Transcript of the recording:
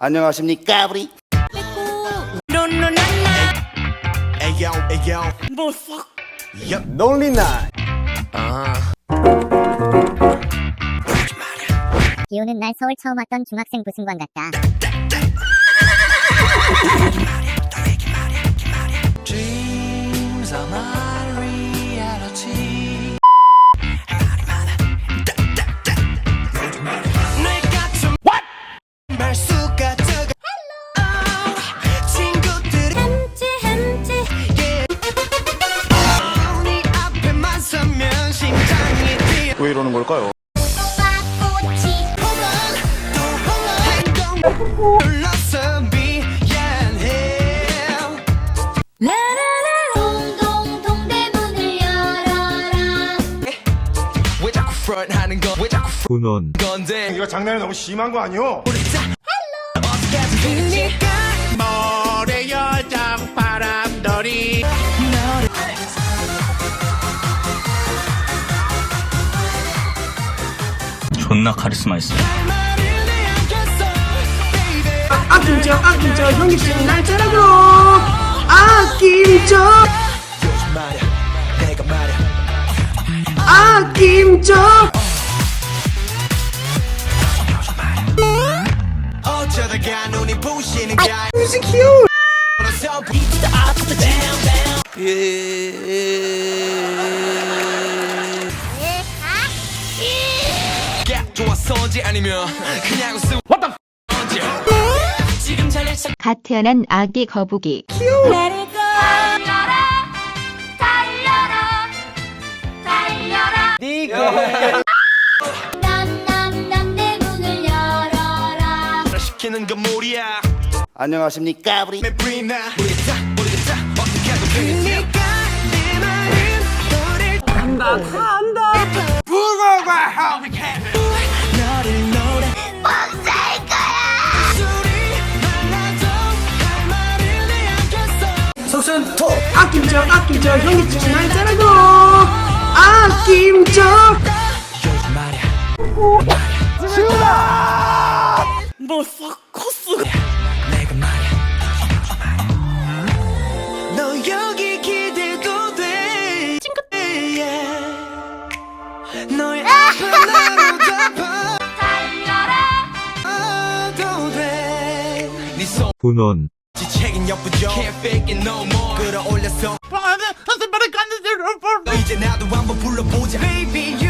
안녕하십니까 우리 ayo. Yup. Lonely Night 비 오는 날 서울 처음 왔던 중학생 부승관 같다. Dreams are my 왜 이러는 걸까요? 꽃이 또 행동 눌러서 미안해. 동동 동대문을 열어라. 왜 자꾸 front 하는 건? 왜 자꾸 front 분원 건데? 이거 장난이 너무 심한 거 아니오? 그니까 모래 여장 바람 존나 카리스마 있어 baby 아낌져 아낌져 형님씩 날 내가 말야 아낌져 어쩌다가 눈이 부시는 게 뮤직 큐 알아서 좋았어지 아니면 그냥 웃음 지금 갓 태어난 아기 거북이. 달려라 달려라 달려라. 남남남 내 문을 열어라. 시키는 건 무리야. 안녕하십니까 우리. 내 브리나. 모르겠다 모르겠다 내안겠어 속선 톡 아낌져 아낌져 형님씩 날 따라줘 아낌져 요즘 말야 내가 말야 너 여기 기대도 돼 예. 너의 앞에 나로 분원 지책인 역부족 Can't fake it no more 끌어올렸어 이제 나도 한번 불러보자 Baby you